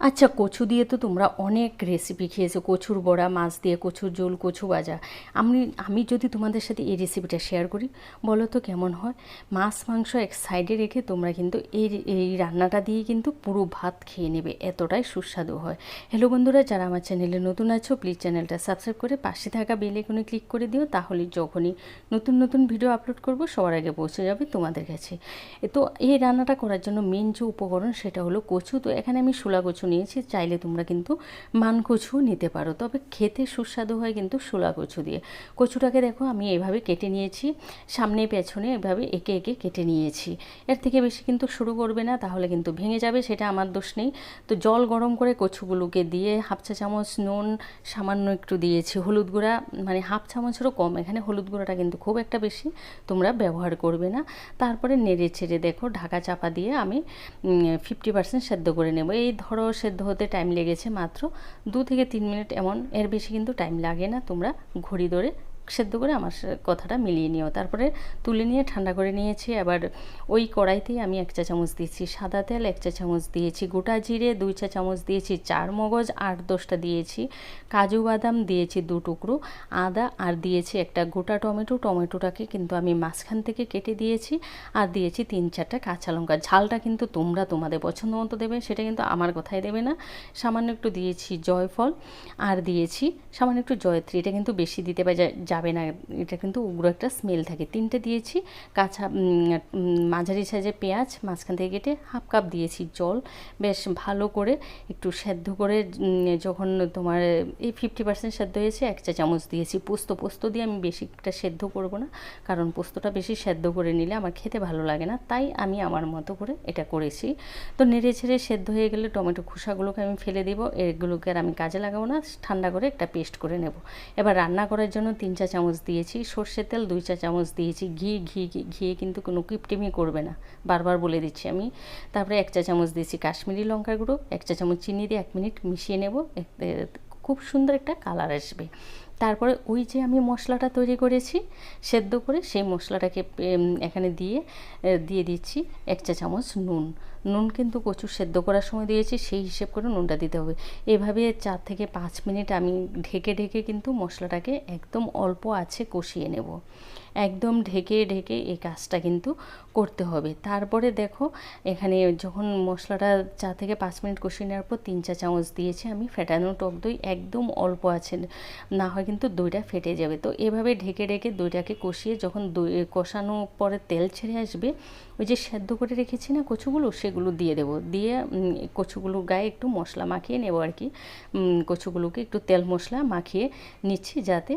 আচ্ছা কচু দিয়ে তো তোমরা অনেক রেসিপি খেয়েছো। কচুর বড়া, মাছ দিয়ে কচুর ঝোল, কচু ভাজা। আমি আমি যদি তোমাদের সাথে এই রেসিপিটা শেয়ার করি, বলো তো কেমন হয়? মাছ, মাংস এক সাইডে রেখে তোমরা কিন্তু এই এই রান্নাটা দিয়ে কিন্তু পুরো ভাত খেয়ে নেবে। এতটাই সুস্বাদু হয়। হ্যালো বন্ধুরা, যারা আমার চ্যানেলে নতুন আছো প্লিজ চ্যানেলটা সাবস্ক্রাইব করে পাশে থাকা বেল আইকনে ক্লিক করে দিও। তাহলে যখনই নতুন নতুন ভিডিও আপলোড করব, সবার আগে পৌঁছে যাবে তোমাদের কাছে। তো এই রান্নাটা করার জন্য মেন যে উপকরণ, সেটা হলো কচু। তো এখানে আমি শোলা কচু নিয়েছি, চাইলে তোমরা কিন্তু মান কচুও নিতে পারো। তবে খেতে সুস্বাদু হয় কিন্তু শোলা কচু দিয়ে। কচুটাকে দেখো আমি এভাবে কেটে নিয়েছি, সামনে পেছনে এভাবে একে একে কেটে নিয়েছি। এর থেকে বেশি কিন্তু শুরু করবে না, তাহলে কিন্তু ভেঙে যাবে, সেটা আমার দোষ নেই। তো জল গরম করে কচুগুলোকে দিয়ে হাফ চা চামচ নুন, সামান্য একটু দিয়েছি। হলুদ গুঁড়া মানে হাফ চামচেরও কম, এখানে হলুদ গুঁড়াটা কিন্তু খুব একটা বেশি তোমরা ব্যবহার করবে না। তারপরে নেড়ে ছেড়ে দেখো, ঢাকা চাপা দিয়ে আমি ফিফটি পার্সেন্ট সেদ্ধ করে নেব। এই ধরো সেদ্ধ হতে টাইম লেগেছে মাত্র দু থেকে তিন মিনিট এমন। এর বেশি কিন্তু টাইম লাগে না। তোমরা ঘড়ি ধরে সেদ্ধ করে আমার কথাটা মিলিয়ে নিও। তারপরে তুলে নিয়ে ঠান্ডা করে নিয়েছি। আবার ওই কড়াইতেই আমি এক চা চামচ দিয়েছি সাদা তেল, এক চা চামচ দিয়েছি গোটা জিরে, দুই চা চামচ দিয়েছি চার মগজ, আট দশটা দিয়েছি কাজু বাদাম, দিয়েছি দু টুকরো আদা আর দিয়েছি একটা গোটা টমেটো। টমেটোটাকে কিন্তু আমি মাঝখান থেকে কেটে দিয়েছি আর দিয়েছি তিন চারটা কাঁচা লঙ্কা। ঝালটা কিন্তু তোমরা তোমাদের পছন্দ মতো দেবে, সেটা কিন্তু আমার কথাই দেবে না। সামান্য একটু দিয়েছি জয়ফল আর দিয়েছি সামান্য একটু জয়ত্রী। এটা কিন্তু বেশি দিতে পারে যাবে না, এটা কিন্তু উগ্র একটা স্মেল থাকে। তিনটে দিয়েছি, কাঁচা মাঝারি সাইজের পেঁয়াজ, মাঝখান থেকে কেটে হাফ কাপ দিয়েছি জল। বেশ ভালো করে একটু সেদ্ধ করে যখন তোমার এই ফিফটি পার্সেন্ট সেদ্ধ হয়েছে, এক চা চামচ দিয়েছি। পোস্ত পোস্ত দিয়ে আমি বেশি একটা সেদ্ধ করব না, কারণ পোস্তটা বেশি সেদ্ধ করে নিলে আমার খেতে ভালো লাগে না, তাই আমি আমার মতো করে এটা করেছি। তো নেড়ে ছেড়ে সেদ্ধ হয়ে গেলে টমেটো খোসাগুলোকে আমি ফেলে দেবো, এগুলোকে আর আমি কাজে লাগাবো না, ঠান্ডা করে একটা পেস্ট করে নেব। এবার রান্না করার জন্য তিন চা চামচ দিয়েছি, সর্ষের তেল দুই চা চামচ দিয়েছি, ঘি ঘি ঘিয়ে কিন্তু কোনো কিপটিমি করবে না, বারবার বলে দিচ্ছি আমি। তারপরে এক চা চামচ দিয়েছি কাশ্মীরি লঙ্কার গুঁড়ো, এক চা চামচ চিনি দিয়ে এক মিনিট মিশিয়ে নেব খুব সুন্দর একটা কালার আসবে। তারপরে ওই যে আমি মশলাটা তৈরি করেছি, সেদ্ধ করে সেই মশলাটাকে এখানে দিয়ে দিয়ে দিচ্ছি এক চা চামচ নুন। নুন কিন্তু কচু সেদ্ধ করার সময় দিয়েছি, সেই হিসেব করে নুনটা দিতে হবে। এভাবে চার থেকে পাঁচ মিনিট আমি ঢেকে ঢেকে কিন্তু মশলাটাকে একদম অল্প আছে কষিয়ে নেব। একদম ঢেকে ঢেকে এই কাজটা কিন্তু করতে হবে। তারপরে দেখো, এখানে যখন মশলাটা চা থেকে পাঁচ মিনিট কষিয়ে নেওয়ার পর তিন চা চামচ দিয়েছি আমি, ফেটানো টক দই একদম অল্প আছে। না হয় কিন্তু দইটা ফেটে যাবে। তো এভাবে ঢেকে ঢেকে দইটাকে কষিয়ে যখন দই কষানো পরে তেল ছেড়ে আসবে, ওই যে সেদ্ধ করে রেখেছি না কচুগুলো, সেগুলো দিয়ে দেব। দিয়ে কচুগুলো গায়ে একটু মশলা মাখিয়ে নেব আর কি। কচুগুলোকে একটু তেল মশলা মাখিয়ে নিচ্ছি যাতে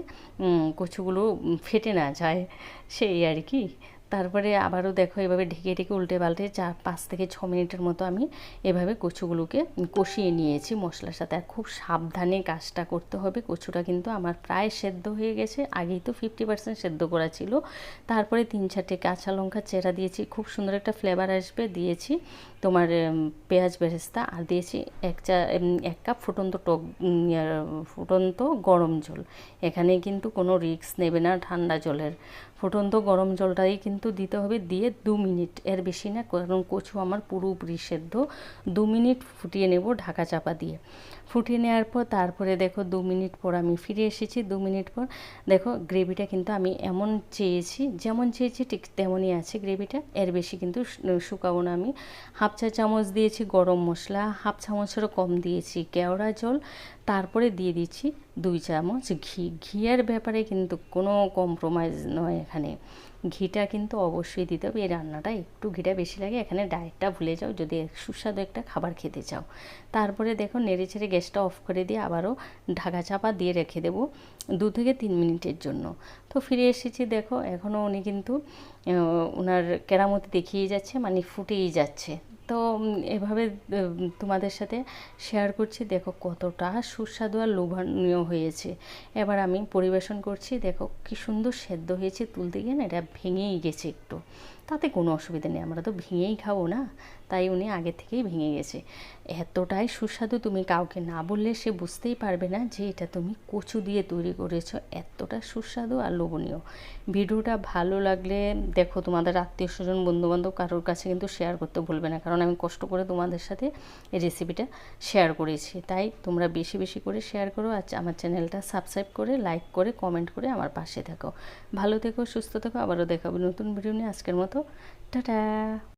কচুগুলো ফেটে না যায়। সেই আর কি। তারপরে আবারও দেখো এভাবে ঢেকে ঢেকে উল্টে পাল্টে চার পাঁচ থেকে ছ মিনিটের মতো আমি এভাবে কচুগুলোকে কষিয়ে নিয়েছি মশলার সাথে। আর খুব সাবধানে কাজটা করতে হবে। কচুটা কিন্তু আমার প্রায় সেদ্ধ হয়ে গেছে। আগেই তো ফিফটি পার্সেন্ট সেদ্ধ করা ছিল। তারপরে তিন চারটে কাঁচা লঙ্কা চেরা দিয়েছি। খুব সুন্দর একটা ফ্লেভার আসবে। দিয়েছি তোমার পেঁয়াজ বেরেস্তা। আর দিয়েছি এক চা এক কাপ ফুটন্ত টক ফুটন্ত গরম জল। এখানে কিন্তু কোনো রিস্ক নেবে না ঠান্ডা জলের। ফুটন্ত গরম জলটাই কিন্তু দিতে হবে দিয়ে দু মিনিট। এর বেশি না, কারণ কচু আমার পুরোপুরি সেদ্ধ দু মিনিট ফুটিয়ে নেব ঢাকা চাপা দিয়ে। ফুটিয়ে নেওয়ার পর তারপরে দেখো দু মিনিট পর আমি ফিরে এসেছি, দু মিনিট পর দেখো গ্রেভিটা কিন্তু আমি এমন চেয়েছি, যেমন চেয়েছি ঠিক তেমনই আছে গ্রেভিটা। এর বেশি কিন্তু শুকাবো না আমি। হাফ চা চামচ দিয়েছি গরম মশলা, হাফ চামচেরও কম দিয়েছি কেওড়া জল, তারপরে দিয়ে দিচ্ছি দুই চামচ ঘি। ঘিয়ের ব্যাপারে কিন্তু কোনো কম্প্রোমাইজ নয় এখানে। ঘিটা কিন্তু অবশ্যই দিতে হবে, এই রান্নাটা একটু ঘিটা বেশি লাগে, এখানে ডায়েটটা ভুলে যাও, যদি সুস্বাদু একটা খাবার খেতে চাও। তারপরে দেখো নেড়ে ছেড়ে গ্যাসটা অফ করে দিয়ে আবারও ঢাকা চাপা দিয়ে রেখে দেবো দু থেকে তিন মিনিটের জন্য। তো ফিরে এসেছি, দেখো এখনও উনি কিন্তু ওনার কেরামতি দেখিয়ে যাচ্ছে মানে ফুটেই যাচ্ছে। তো এভাবে তোমাদের সাথে শেয়ার করছি, দেখো কতটা সুস্বাদু আর লোভনীয় হয়েছে। এবার আমি পরিবেশন করছি, দেখো কি সুন্দর সেদ্ধ হয়েছে, তুলতে গিয়ে না এটা ভেঙেই গেছে একটু। তাতে কোনো অসুবিধা নেই, আমরা তো ভেঙেই খাব না। তাই উনি আগে থেকেই ভেঙে গেছে। এতটাই সুস্বাদু তুমি কাউকে না বললে সে বুঝতেই পারবে না যে এটা তুমি কচু দিয়ে তৈরি করেছ। এতটা সুস্বাদু আর লোভনীয়। ভিডিওটা ভালো লাগলে দেখো তোমাদের আত্মীয় স্বজন বন্ধুবান্ধব কারোর কাছে কিন্তু শেয়ার করতে ভুলবে না। কারণ আমি কষ্ট করে তোমাদের সাথে এই রেসিপিটা শেয়ার করেছি। তাই তোমরা বেশি বেশি করে শেয়ার করো আর আমার চ্যানেলটা সাবস্ক্রাইব করে লাইক করে কমেন্ট করে আমার পাশে থাকো। ভালো থেকো, সুস্থ থেকো। আবারও দেখাবো নতুন ভিডিও নিয়ে। আজকের মতো itu dadah.